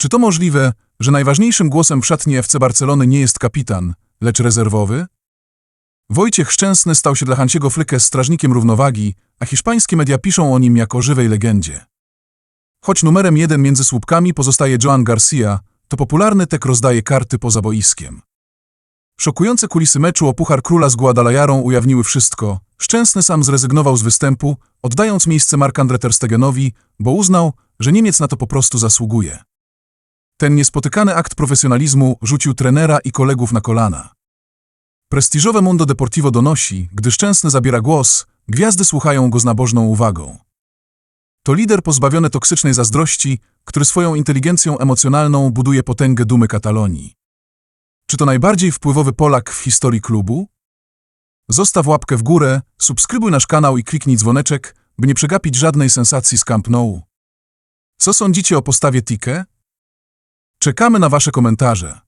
Czy to możliwe, że najważniejszym głosem w szatni FC Barcelony nie jest kapitan, lecz rezerwowy? Wojciech Szczęsny stał się dla Hanciego Flykę strażnikiem równowagi, a hiszpańskie media piszą o nim jako żywej legendzie. Choć numerem jeden między słupkami pozostaje Joan Garcia, to popularny tek rozdaje karty poza boiskiem. Szokujące kulisy meczu o Puchar Króla z Guadalajarą ujawniły wszystko. Szczęsny sam zrezygnował z występu, oddając miejsce Marc-André Ter Stegenowi, bo uznał, że Niemiec na to po prostu zasługuje. Ten niespotykany akt profesjonalizmu rzucił trenera i kolegów na kolana. Prestiżowe Mundo Deportivo donosi, gdy Szczęsny zabiera głos, gwiazdy słuchają go z nabożną uwagą. To lider pozbawiony toksycznej zazdrości, który swoją inteligencją emocjonalną buduje potęgę dumy Katalonii. Czy to najbardziej wpływowy Polak w historii klubu? Zostaw łapkę w górę, subskrybuj nasz kanał i kliknij dzwoneczek, by nie przegapić żadnej sensacji z Camp Nou. Co sądzicie o postawie Tike? Czekamy na wasze komentarze.